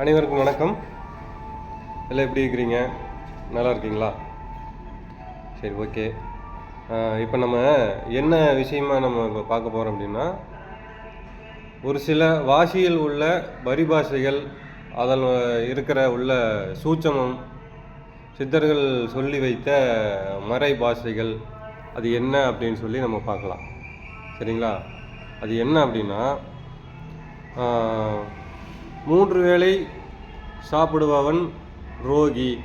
அனைவருக்கும் வணக்கம். எல்லாம் எப்படி இருக்கிறீங்க? நல்லா இருக்கீங்களா? சரி ஓகே. இப்போ நம்ம என்ன விஷயமா நம்ம இப்போ பார்க்க போகிறோம் அப்படின்னா ஒரு சில வாசியில் உள்ள பரிபாஷைகள் அதில் இருக்கிற உள்ள சூட்சமம் சித்தர்கள் சொல்லி வைத்த மறை பாஷைகள் அது என்ன அப்படின்னு சொல்லி நம்ம பார்க்கலாம். சரிங்களா? அது என்ன அப்படின்னா மூன்று வேளை சாப்பிடுபவன் ரோகி.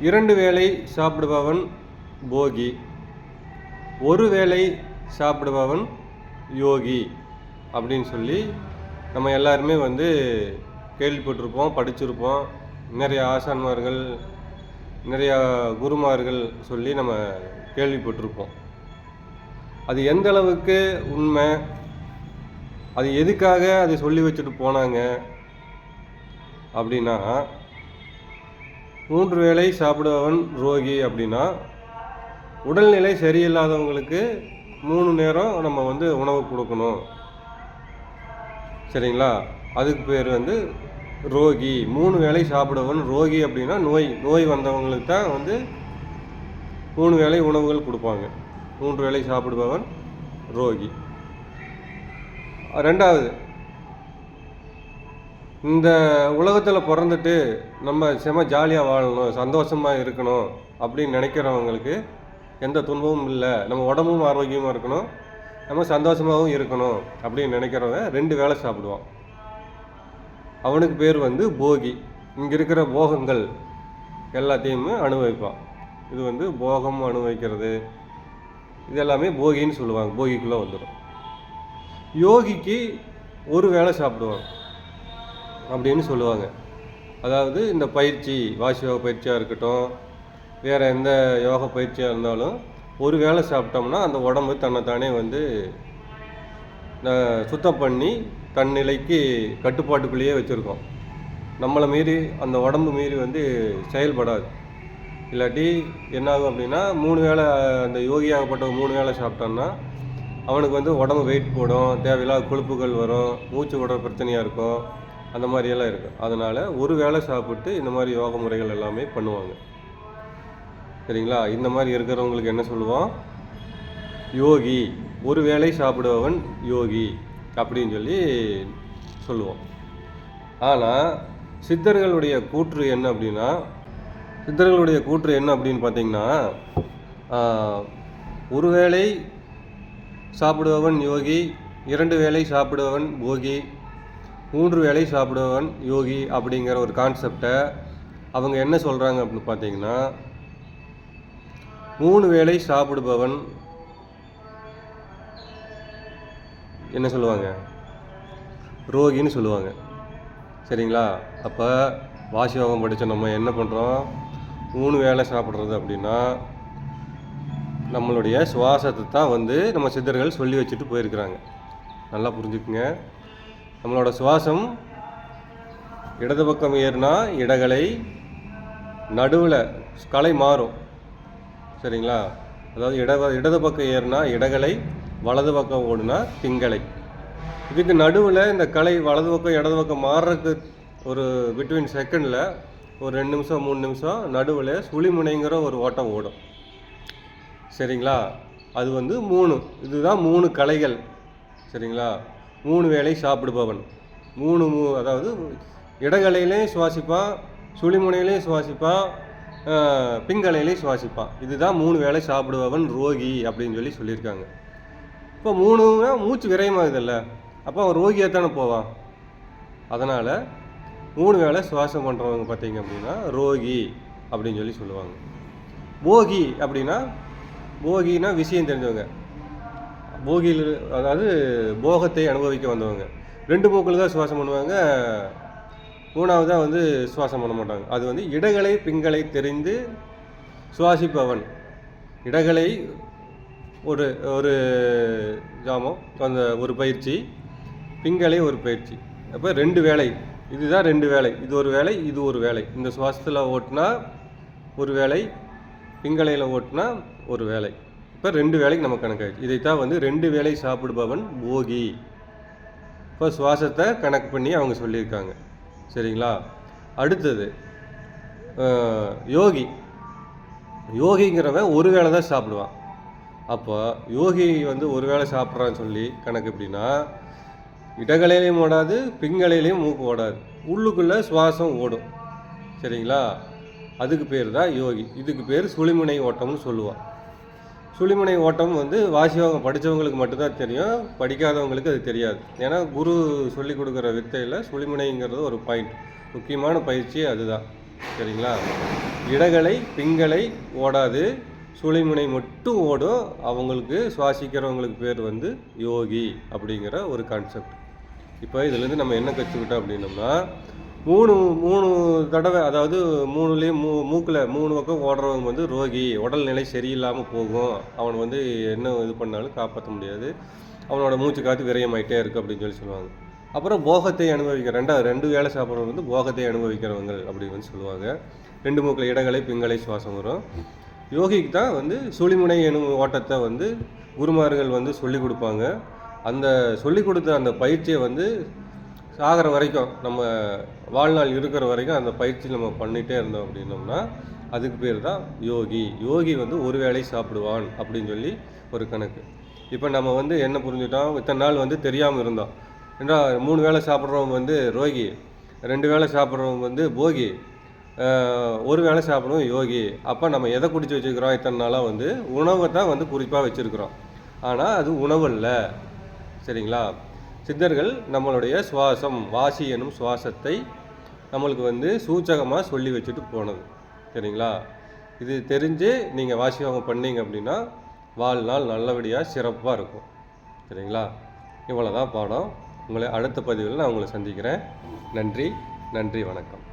இரண்டு வேளை சாப்பிடுபவன் போகி. ஒரு வேளை சாப்பிடுபவன் யோகி அப்படின்னு சொல்லி நம்ம எல்லாருமே வந்து கேள்விப்பட்டிருப்போம் படிச்சிருப்போம். நிறைய ஆசான்மார்கள் நிறையா குருமார்கள் சொல்லி நம்ம கேள்விப்பட்டிருப்போம். அது எந்த அளவுக்கு உண்மை? அது எதுக்காக அது சொல்லி வச்சுட்டு போனாங்க அப்படின்னா மூன்று வேளை சாப்பிடுபவன் ரோகி அப்படின்னா உடல்நிலை சரியில்லாதவங்களுக்கு மூணு நேரம் நம்ம வந்து உணவு கொடுக்கணும். சரிங்களா? அதுக்கு பேர் வந்து ரோகி. மூணு வேளை சாப்பிடுவன் ரோகி அப்படின்னா நோய் நோய் வந்தவங்களுக்கு தான் வந்து மூணு வேளை உணவுகள் கொடுப்பாங்க. மூன்று வேளை சாப்பிடுபவன் ரோகி. ரெண்டாவது இந்த உலகத்தில் பிறந்துட்டு நம்ம செம ஜாலியாக வாழணும் சந்தோஷமாக இருக்கணும் அப்படின்னு நினைக்கிறவங்களுக்கு எந்த துன்பமும் இல்லை. நம்ம உடம்பும் ஆரோக்கியமாக இருக்கணும் நம்ம சந்தோஷமாகவும் இருக்கணும் அப்படின்னு நினைக்கிறவன் ரெண்டு வேளை சாப்பிடுவான். அவனுக்கு பேர் வந்து போகி. இங்கே இருக்கிற போகங்கள் எல்லாத்தையுமே அனுபவிப்பான். இது வந்து போகம் அனுபவிக்கிறது. இது எல்லாமே போகின்னு சொல்லுவாங்க. போகிக்குள்ளே வந்துடும் யோகிக்கு ஒரு வேளை சாப்பிடுவாங்க அப்படின்னு சொல்லுவாங்க. அதாவது இந்த பயிற்சி வாசி யோக பயிற்சியாக இருக்கட்டும் வேறு எந்த யோக பயிற்சியாக இருந்தாலும் ஒரு வேளை சாப்பிட்டோம்னா அந்த உடம்பு தன்னைத்தானே வந்து சுத்தம் பண்ணி தன் நிலைக்கு கட்டுப்பாட்டுக்குள்ளேயே வச்சுருக்கோம். நம்மளை மீறி அந்த உடம்பு மீறி வந்து செயல்படாது. இல்லாட்டி என்னாகும் அப்படின்னா மூணு வேளை அந்த யோகியாகப்பட்ட மூணு வேளை சாப்பிட்டோம்னா அவனுக்கு வந்து உடம்பு வெயிட் போடும் தேவையில்லாத கொழுப்புகள் வரும் மூச்சு விடுற பிரச்சனையாக இருக்கும் அந்த மாதிரியெல்லாம் இருக்கும். அதனால் ஒரு வேளை சாப்பிட்டு இந்த மாதிரி யோக முறைகள் எல்லாமே பண்ணுவாங்க. சரிங்களா? இந்த மாதிரி இருக்கிறவங்களுக்கு என்ன சொல்லுவோம்? யோகி. ஒரு வேளை சாப்பிடுபவன் யோகி அப்படின்னு சொல்லி சொல்லுவோம். ஆனால் சித்தர்களுடைய கூற்று என்ன அப்படின்னா சித்தர்களுடைய கூற்று என்ன அப்படின்னு பார்த்தீங்கன்னா ஒருவேளை ஒரு வேளை சாப்பிடுபவன் யோகி இரண்டு வேளை சாப்பிடுபவன் போகி மூன்று வேளை சாப்பிடுபவன் யோகி அப்படிங்கிற ஒரு கான்செப்டை அவங்க என்ன சொல்கிறாங்க அப்படின்னு பார்த்தீங்கன்னா மூணு வேளை சாப்பிடுபவன் என்ன சொல்லுவாங்க? ரோகின்னு சொல்லுவாங்க. சரிங்களா? அப்போ வாசியோகம் படித்த நம்ம என்ன பண்ணுறோம் மூணு வேளை சாப்பிட்றது அப்படின்னா நம்மளுடைய சுவாசத்தை தான் வந்து நம்ம சித்தர்கள் சொல்லி வச்சுட்டு போயிருக்கிறாங்க. நல்லா புரிஞ்சுக்குங்க. நம்மளோட சுவாசம் இடது பக்கம் ஏறினா இடகலை நடுவில் கலை மாறும். சரிங்களா? அதாவது இட இடது பக்கம் ஏறினா இடகலை வலது பக்கம் ஓடுனா திங்களை. இதுக்கு நடுவில் இந்த கலை வலது பக்கம் இடது பக்கம் மாறுறதுக்கு ஒரு பிட்வீன் செகண்டில் ஒரு ரெண்டு நிமிஷம் மூணு நிமிஷம் நடுவில் சுழிமுனைங்கிற ஒரு ஓட்டம் ஓடும். சரிங்களா? அது வந்து மூணு. இதுதான் மூணு கலைகள். சரிங்களா? மூணு வேளை சாப்பிடுபவன். மூணு மூ அதாவது இடகலையிலையும் சுவாசிப்பான் சுழிமுனையிலையும் சுவாசிப்பான் பிங்கலையிலையும் சுவாசிப்பான் இதுதான் மூணு வேளை சாப்பிடுபவன் ரோகி அப்படின்னு சொல்லி சொல்லியிருக்காங்க. இப்போ மூணுனா மூச்சு விரயமாகுதில்ல அப்போ அவன் ரோகியாக தானே போவான். அதனால் மூணு வேளை சுவாசம் பண்ணுறவங்க பார்த்தீங்க அப்படின்னா ரோகி அப்படின்னு சொல்லி சொல்லுவாங்க. போகி அப்படின்னா போகினா விஷயம் தெரிஞ்சவங்க. போகியில் அதாவது போகத்தை அனுபவிக்க வந்தவங்க. ரெண்டு போக்கில் தான் சுவாசம் பண்ணுவாங்க. மூணாவதாக வந்து சுவாசம் பண்ண மாட்டாங்க. அது வந்து இடகலை பிங்களை தெரிந்து சுவாசிப்பவன். இடகலை ஒரு ஒரு ஜாமம் அந்த ஒரு பயிற்சி பிங்களை ஒரு பயிற்சி. அப்போ ரெண்டு வேலை. இதுதான் ரெண்டு வேலை. இது ஒரு வேலை இது ஒரு வேலை. இந்த சுவாசத்தில் ஓட்டினா ஒரு வேலை பிங்களையில் ஓட்டினா ஒரு வேலை. இப்போ ரெண்டு வேலைக்கு நம்ம கணக்காயிடுச்சு இதைத்தான் வந்து ரெண்டு வேலை சாப்பிடுபவன் போகி. இப்போ சுவாசத்தை கணக்கு பண்ணி அவங்க சொல்லியிருக்காங்க. சரிங்களா? அடுத்தது யோகி. யோகிங்கிறவன் ஒரு வேளை தான் சாப்பிடுவான். அப்போ யோகி வந்து ஒரு வேளை சாப்பிட்றான்னு சொல்லி கணக்கு எப்படின்னா இடகலையிலையும் ஓடாது பிங்கலையிலையும் மூக்கு ஓடாது. உள்ளுக்குள்ளே சுவாசம் ஓடும். சரிங்களா? அதுக்கு பேர் தான் யோகி. இதுக்கு பேர் சுழிமுனை ஓட்டம்னு சொல்லுவான் சுழிமுனை ஓட்டம் வந்து வாசியவங்க படித்தவங்களுக்கு மட்டும்தான் தெரியும் படிக்காதவங்களுக்கு அது தெரியாது. ஏன்னா குரு சொல்லி கொடுக்குற வித்தையில் சுழிமுனைங்கிறது ஒரு பாயிண்ட் முக்கியமான பயிற்சி அதுதான். சரிங்களா? இடகலை பிங்களை ஓடாது. சுழிமுனை மட்டும் ஓடும். அவங்களுக்கு சுவாசிக்கிறவங்களுக்கு பேர் வந்து யோகி அப்படிங்கிற ஒரு கான்செப்ட் இப்போ இதுலேருந்து நம்ம என்ன கற்றுக்கிட்டோம் அப்படின்னோம்னா மூணு மூணு தடவை அதாவது மூணுலேயும் மூ மூக்கில் மூணு பக்கம் ஓடுறவங்க வந்து ரோகி உடல்நிலை சரியில்லாமல் போகும். அவன் வந்து என்ன இது பண்ணாலும் காப்பாற்ற முடியாது. அவனோட மூச்சு காற்று விரயமாயிட்டே இருக்கு அப்படின்னு சொல்லி சொல்லுவாங்க. அப்புறம் போகத்தை அனுபவிக்கிற ரெண்டாவது ரெண்டு வேளை சாப்பிட்றவங்க வந்து போகத்தை அனுபவிக்கிறவங்க அப்படின்னு வந்து சொல்லுவாங்க. ரெண்டு மூக்கில் இடங்களை பிங்களை சுவாசம் வரும். யோகிக்கு தான் வந்து சுழிமுனை எனும் ஓட்டத்தை வந்து குருமார்கள் வந்து சொல்லி கொடுப்பாங்க. அந்த சொல்லி கொடுத்த அந்த பயிற்சியை வந்து சாகிற வரைக்கும் நம்ம வாழ்நாள் இருக்கிற வரைக்கும் அந்த பயிற்சி நம்ம பண்ணிகிட்டே இருந்தோம் அப்படின்னோம்னா அதுக்கு பேர் தான் யோகி. யோகி வந்து ஒரு வேளை சாப்பிடுவான் அப்படின்னு சொல்லி ஒரு கணக்கு. இப்போ நம்ம வந்து என்ன புரிஞ்சுட்டோம் இத்தனை நாள் வந்து தெரியாமல் இருந்தோம். ஏன்னா மூணு வேளை சாப்பிட்றவங்க வந்து ரோகி ரெண்டு வேளை சாப்பிட்றவங்க வந்து போகி ஒரு வேளை சாப்பிடுவோம் யோகி. அப்போ நம்ம எதை குடிச்சு வச்சுருக்கிறோம் இத்தனை நாளாக வந்து உணவை தான் வந்து குறிப்பாக வச்சுருக்கிறோம். ஆனால் அது உணவு இல்லை சரிங்களா? சித்தர்கள் நம்மளுடைய சுவாசம் வாசி எனும் சுவாசத்தை நம்மளுக்கு வந்து சூச்சகமாக சொல்லி வச்சுட்டு போனது. சரிங்களா? இது தெரிஞ்சு நீங்கள் வாசியோகம் பண்ணீங்க அப்படின்னா வாழ்நாள் நல்லபடியாக சிறப்பாக இருக்கும். சரிங்களா? இவ்வளோ தான் பாடம். உங்களை அடுத்த பதிவில் நான் உங்களை சந்திக்கிறேன். நன்றி நன்றி வணக்கம்.